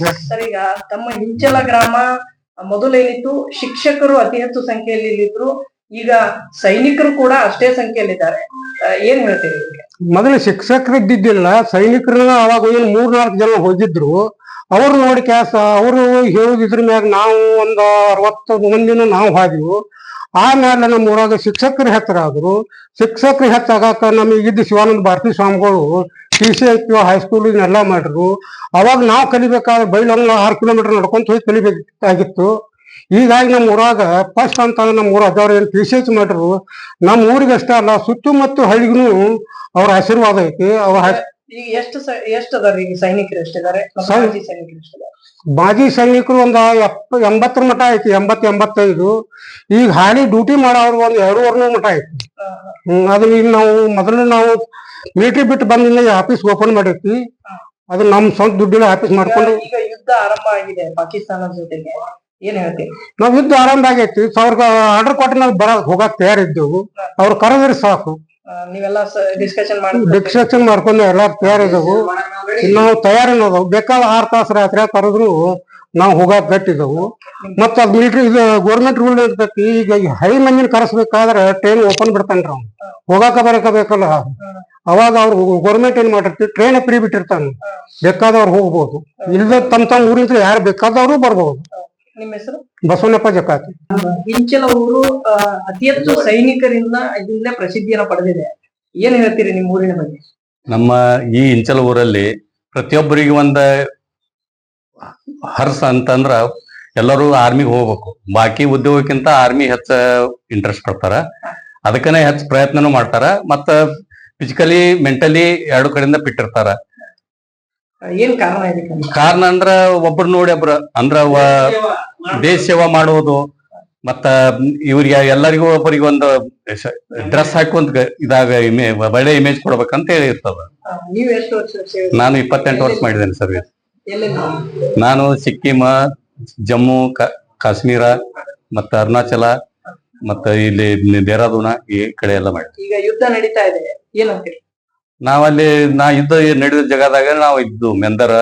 Sir ತಮ್ಮ ಹಿಂಚಲ ಗ್ರಾಮ ಮೊದಲೇನಿತ್ತು, ಶಿಕ್ಷಕರು ಅತಿ ಹೆಚ್ಚು ಸಂಖ್ಯೆಯಲ್ಲಿ ಇಲ್ಲಿದ್ರು, ಈಗ ಸೈನಿಕರು ಕೂಡ ಅಷ್ಟೇ ಸಂಖ್ಯೆಯಲ್ಲಿದ್ದಾರೆ. ಏನ್ ಹೇಳ್ತೀರಿ? ಮೊದಲು ಶಿಕ್ಷಕರು ಇದ್ದಿದ್ದಿಲ್ಲ ಸೈನಿಕರನ್ನ ಅವಾಗ ಏನು ಮೂರ್ನಾಲ್ಕು ಜನ ಹೋಗಿದ್ರು, ಅವ್ರು ನೋಡಿ ಕ್ಯಾಸ ಅವರು ಹೇಳುದಿದ್ರ ಮ್ಯಾಗ ನಾವು ಒಂದ್ ಅರವತ್ತು ಮಂದಿನ ನಾವು ಹಾದಿವು. ಆಮೇಲೆ ನಮ್ಮ ಊರಾಗ ಶಿಕ್ಷಕರು ಹೆಚ್ಚರಾದ್ರು ಶಿಕ್ಷಕರು ಹೆಚ್ಚಾಗಾಕ ನಮಗೆ ಇದ್ದ ಶಿವಾನಂದ ಭಾರತಿ ಸ್ವಾಮಿಗಳು T C L P high school ಇದನ್ನೆಲ್ಲ ಮಾಡಿದ್ರು. ಅವಾಗ ನಾವು ಕಲಿಬೇಕಾದ್ರೆ ಬೈಲಂಗ ಆರು ಕಿಲೋಮೀಟರ್ ನಡ್ಕೊಂತ ಹೋಗಿ ಕಲಿಬೇಕಾಗಿತ್ತು. ಹೀಗಾಗಿ ನಮ್ಮ ಊರಾಗ ಫಸ್ಟ್ ಅಂತ ನಮ್ಮ ಊರ ಅದಾವ್ರು ಏನು ಪಿ ಸಿ ಎಚ್ ಮಾಡ್ರು ನಮ್ಮ ಊರಿಗೆ ಅಷ್ಟೇ ಅಲ್ಲ ಸುತ್ತಮುತ್ತ ಹಳ್ಳಿಗೂ ಅವ್ರ ಆಶೀರ್ವಾದ ಐತಿ. ಅವ್ರ ಎಷ್ಟು ಎಷ್ಟು ಅದಾರ ಸೈನಿಕರು ಎಷ್ಟಿದ್ದಾರೆ ಸೈ- ಮಾಜಿ ಸೈನಿಕರು ಎಷ್ಟಿದ್ದಾರೆ ಮಾಜಿ ಸೈನಿಕರು ಒಂದ್ ಎಂಬತ್ತರ ಮಠ ಐತಿ ಎಂಬತ್ ಎಂಬತ್ತೈದು. ಈಗ ಹಾಲಿ ಡ್ಯೂಟಿ ಮಾಡೋರು ಒಂದ್ ಎರಡೂವರೆ ಮಠ ಐತಿ. ಅದ್ರ ಅದು ಈಗ ನಾವು ಮೊದಲು ನಾವು ಮಿಲಿಟರಿ ಬಿಟ್ಟು ಬಂದಿಂದ ಆಫೀಸ್ ಓಪನ್ ಮಾಡಿರ್ತೀವಿ ಅದು ನಮ್ ಸ್ವಂತ ದುಡ್ಡಿನ ಆಫೀಸ್ ಮಾಡ್ಕೊಂಡು. ಈಗ ಯುದ್ಧ ಆರಂಭ ಆಗಿದೆ ಪಾಕಿಸ್ತಾನ ಜೊತೆಗೆ. ಏನ್ ಹೇಳ್ತೀವಿ ನಾವ್ ಯುದ್ಧ ಆರಂಭ ಆಗೈತಿ. ಸಾವಿರ ಆರ್ಡರ್ ಕೊಟ್ಟು ನಾವು ಬರ ಹೋಗಕ್ ತಯಾರಿದ್ದೆವು. ಅವ್ರು ಕರೆದ್ರೆ ಸಾಕು. ಆ, ನೀವೆಲ್ಲ ಡಿಸ್ಕಷನ್ ಮಾಡಿ ಡಿಸ್ಕಷನ್ ಮಾಡ್ಕೊಂಡು ಎಲ್ಲಾ ತಯಾರಿದ್ದೆವು. ನಾವು ತಯಾರಿನದವು ಬೇಕಾದ ಆರ್ ತಾಸು ರಾತ್ರಿ ಕರೆದ್ರು ನಾವು ಹೋಗಕ್ ಗಟ್ಟಿದವು ಮತ್ತ ಅದ್ ಮಿಲಿಟರಿ ಇದು ಗೋರ್ಮೆಂಟ್ ರೂಲ್ ಇರ್ತೈತಿ. ಈಗ ಹೈ ಮಂದಿನ ಕರೆಸ್ಬೇಕಾದ್ರೆ ಟ್ರೈನ್ ಓಪನ್ ಬಿಡ್ತಾನ್ರಿ ಅವ್ನು. ಹೋಗಾಕ ಬರಕ ಬೇಕಲ್ಲ. ಅವಾಗ ಅವ್ರು ಗೌರ್ಮೆಂಟ್ ಏನ್ ಮಾಡಿರ್ತೀವಿ ಟ್ರೈನ್ ಫ್ರೀ ಬಿಟ್ಟಿರ್ತಾನೆ. ಬೇಕಾದವ್ರು ಹೋಗ್ಬಹುದು ಇಲ್ಲ ತಮ್ಮ ತಮ್ಮ ಊರಿಂದ ಯಾರು ಬೇಕಾದವರು ಬರ್ಬೋದು. ನಿಮ್ಮ ಹೆಸರು? ಬಸವನಪ್ಪ ಜಕಾತಿ ಇಂಚಲ ಊರು ಅತಿ ಹೆಚ್ಚು ಸೈನಿಕರಿಂದ ಇದರಿಂದ ಪ್ರಸಿದ್ಧಿಯನ್ನು ಪಡೆದಿದೆ. ಏನ್ ಹೇಳ್ತೀರಿ ನಿಮ್ಮ ಊರಿನ ಬಗ್ಗೆ? ನಮ್ಮ ಈ ಇಂಚಲ ಊರಲ್ಲಿ ಪ್ರತಿಯೊಬ್ಬರಿಗೆ ಒಂದ ಹರ್ಸ ಅಂತಂದ್ರ ಎಲ್ಲರೂ ಆರ್ಮಿಗೆ ಹೋಗ್ಬೇಕು. ಬಾಕಿ ಉದ್ಯೋಗಕ್ಕಿಂತ ಆರ್ಮಿ ಹೆಚ್ಚ ಇಂಟ್ರೆಸ್ಟ್ ಪಡ್ತಾರ. ಅದಕ್ಕನೇ ಹೆಚ್ಚು ಪ್ರಯತ್ನನೂ ಮಾಡ್ತಾರ. ಮತ್ತ ಫಿಸಿಕಲಿ ಮೆಂಟಲಿ ಎರಡು ಕಡೆಯಿಂದ ಬಿಟ್ಟಿರ್ತಾರ. ಇರ್ತಾರ ಏನ್ ಕಾರಣ ಇದಕ್ಕೆ? ಕಾರಣ ಅಂದ್ರ ಒಬ್ರು ನೋಡಿ ಒಬ್ರ ಅಂದ್ರ ವ- ದೇಶ ಸೇವಾ ಮಾಡುವುದು ಮತ್ತ ಇವ್ರಿಗೆ ಎಲ್ಲರಿಗೂ ಒಬ್ಬರಿಗೆ ಒಂದು ಡ್ರೆಸ್ ಹಾಕೊಂತ ಇದಾಗ ಇಮೇ ಒಳ್ಳೆ ಇಮೇಜ್ ಕೊಡ್ಬೇಕಂತ ಹೇಳಿ ಇರ್ತದ. ಆ, ನೀವು ಎಷ್ಟು ವರ್ಷ ಸೇವೆ ನಾನು ಇಪ್ಪತ್ತೆಂಟು ವರ್ಷ ಮಾಡಿದ್ದೇನೆ ಸರ್ ಎಲ್ಲಿಂದ? ನಾನು ಸಿಕ್ಕಿಮ ಜಮ್ಮು ಕ- ಕಾಶ್ಮೀರ ಮತ್ತ ಅರುಣಾಚಲ ಮತ್ತ ಇಲ್ಲಿ ದೇಹರಾದೂನ ಈ ಕಡೆ ಎಲ್ಲ ಮಾಡಿ. ಈಗ ಯುದ್ಧ ನಡೀತಾ ಇದೆ ಏನಂತೀರಿ ನಾವಲ್ಲಿ ನಾ ಯುದ್ಧ ನಡೆದ ಜಗದಾಗ ನಾವು ಇದ್ದು ಮೆಂದರ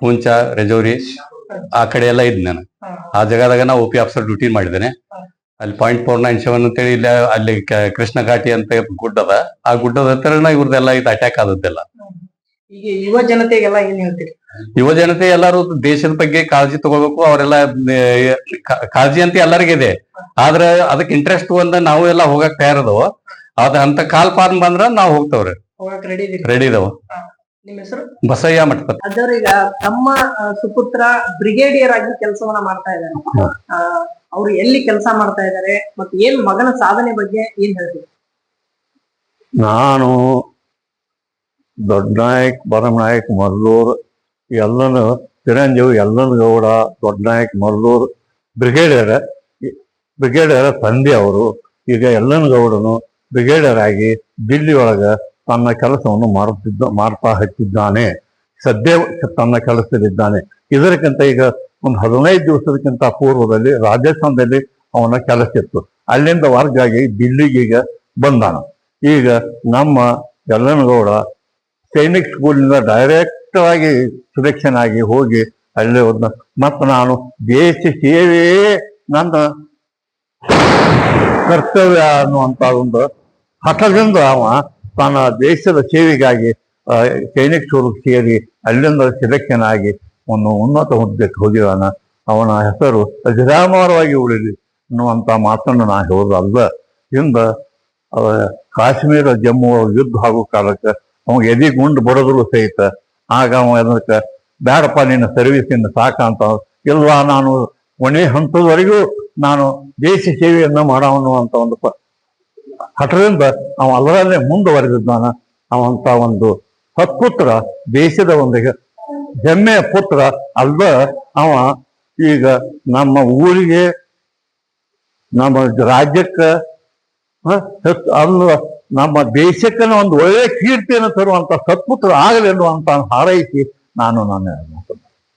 ಪೂಂಚ ರಜೌರಿ ಆ ಕಡೆ ಎಲ್ಲ ಇದ್ ನಾನು. ಆ ಜಾಗದಾಗ ನಾವು ಓಪಿ ಪಿ ಆಫೀಸರ್ ಡ್ಯೂಟಿ ಮಾಡಿದ್ದೇನೆ. ಅಲ್ಲಿ ಪಾಯಿಂಟ್ ಫೋರ್ ನೈನ್ ಸೆವೆನ್ ಅಂತೇಳಿ ಇಲ್ಲಿ ಅಲ್ಲಿ ಕೃಷ್ಣ ಘಾಟಿ ಅಂತ ಗುಡ್ಡ ಅದ ಆ ಗುಡ್ಡದ ಹತ್ರ ಇವ್ರದ್ದೆಲ್ಲ ಇದು ಅಟ್ಯಾಕ್ ಆದದ್ದೆಲ್ಲ. ಈಗ ಯುವ ಜನತೆಗೆಲ್ಲ ಏನ್ ಹೇಳ್ತೀರಿ? ಯುವ ಜನತೆ ಎಲ್ಲರೂ ದೇಶದ ಬಗ್ಗೆ ಕಾಳಜಿ ತಗೋಬೇಕು ಅವರೆಲ್ಲ ಕಾಳಜಿ ಅಂತ ಎಲ್ಲರಿಗಿದೆ. ಆದ್ರ ಅದಕ್ಕೆ ಇಂಟ್ರೆಸ್ಟ್ ಒಂದ ನಾವು ಎಲ್ಲ ಹೋಗಕ್ ತಯಾರದವ ಅದ ಅಂತ ಕಾಲ್ ಫಾರ್ಮ್ ಬಂದ್ರ ನಾವು ಹೋಗ್ತವ್ರಿ. ರೆಡಿ ಇದಾವ. ನಿಮ್ಮ ಹೆಸರು? ಬಸಯ್ಯ ಮಠಪತಿ. ಈಗ ತಮ್ಮ ಸುಪುತ್ರ ಬ್ರಿಗೇಡಿಯರ್ ಆಗಿ ಕೆಲಸವನ್ನ ಮಾಡ್ತಾ ಇದ್ದಾರೆ. ಆ, ಅವ್ರು ಎಲ್ಲಿ ಕೆಲಸ ಮಾಡ್ತಾ ಇದ್ದಾರೆ ಮತ್ತೆ ಏನ್ ಮಗನ ಸಾಧನೆ ಬಗ್ಗೆ ಏನ್ ಹೇಳ್ತೀರಿ? ನಾನು ದೊಡ್ಡನಾಯಕ್ ಬರಮನಾಯಕ್ ಮರ್ಲೂರ್ ಎಲ್ಲನು ಚಿರಂಜೀವಿ ಎಲ್ಲನ ಗೌಡ ದೊಡ್ಡನಾಯಕ್ ಮರ್ಲೂರ್ ಬ್ರಿಗೇಡಿಯರ್ ಬ್ರಿಗೇಡಿಯರ್ ತಂದೆ ಅವರು, ಈಗ ಎಲ್ಲನ ಗೌಡನು ಬ್ರಿಗೇಡಿಯರ್ ಆಗಿ ದಿಲ್ಲಿ ಒಳಗ ತನ್ನ ಕೆಲಸವನ್ನು ಮಾಡುತ್ತಿದ್ದ, ಮಾಡ್ತಾ ಹಚ್ಚಿದ್ದಾನೆ. ಸದ್ಯ ತನ್ನ ಕೆಲಸದಲ್ಲಿದ್ದಾನೆ. ಇದಕ್ಕಿಂತ ಈಗ ಒಂದು ಹದಿನೈದು ದಿವಸದಕ್ಕಿಂತ ಪೂರ್ವದಲ್ಲಿ ರಾಜಸ್ಥಾನದಲ್ಲಿ ಅವನ ಕೆಲಸ ಇತ್ತು ಅಲ್ಲಿಂದ ವರ್ಗಾಗಿ ದಿಲ್ಲಿಗೆ ಈಗ ಬಂದಾನ. ಈಗ ನಮ್ಮ ಯಲ್ಲನಗೌಡ ಸೈನಿಕ್ ಸ್ಕೂಲಿಂದ ಡೈರೆಕ್ಟ್ ಆಗಿ ಸೆಲೆಕ್ಷನ್ ಆಗಿ ಹೋಗಿ ಅಲ್ಲೇ ಹೋದ ಮತ್ತು ನಾನು ದೇಶ ಸೇವೆ ನನ್ನ ಕರ್ತವ್ಯ ಅನ್ನುವಂತ ಒಂದು ಹಠದಿಂದ ಅವ ತನ್ನ ದೇಶದ ಸೇವೆಗಾಗಿ ಸೈನಿಕ್ ಸ್ಕೂಲ್ಗೆ ಸೇರಿ ಅಲ್ಲಿಂದ ಸೆಲೆಕ್ಷನ್ ಆಗಿ ಒಂದು ಉನ್ನತ ಹುದ್ದೆಗೆ ಹೋಗಿದಾನ. ಅವನ ಹೆಸರು ಅಜರಾಮರವಾಗಿ ಉಳಿಲಿ ಅನ್ನುವಂತ ಮಾತನ್ನು ನಾನು ಹೇಳೋದಲ್ಲ. ಹಿಂದ ಕಾಶ್ಮೀರ ಜಮ್ಮು ಯುದ್ಧ ಆಗೋ ಕಾಲಕ್ಕೆ ಅವ ಎದಿ ಗುಂಡು ಬಡದ್ರು ಸಹಿತ, ಆಗ ಅವ ಅದಕ್ಕೆ ಬೇಡಪ್ಪ ನಿನ್ನ ಸರ್ವಿಸಿಂದ ಸಾಕಂತ ಇಲ್ಲ ನಾನು ಕೊನೆ ಹಂತದವರೆಗೂ ನಾನು ದೇಶ ಸೇವೆಯನ್ನ ಮಾಡೋನು ಅಂತ ಒಂದು ಹಠದಿಂದ ಅವ ಅದರಲ್ಲೇ ಮುಂದುವರೆದಿದ್ದಾನ. ಅವಂತ ಒಂದು ಸತ್ಪುತ್ರ, ದೇಶದ ಒಂದು ಹೆಮ್ಮೆಯ ಪುತ್ರ ಅಲ್ದ ಅವ ಈಗ ನಮ್ಮ ಊರಿಗೆ, ನಮ್ಮ ರಾಜ್ಯಕ್ಕೆ ಅಲ್ಲ ನಮ್ಮ ದೇಶಕ್ಕನ ಒಂದು ಒಳ್ಳೆಯ ಕೀರ್ತಿಯನ್ನು ತರುವಂತ ಸತ್ಪುತ್ರ ಆಗಲಿ ಅನ್ನುವಂತ ಹಾರೈಸಿ ನಾನು ನನ್ನ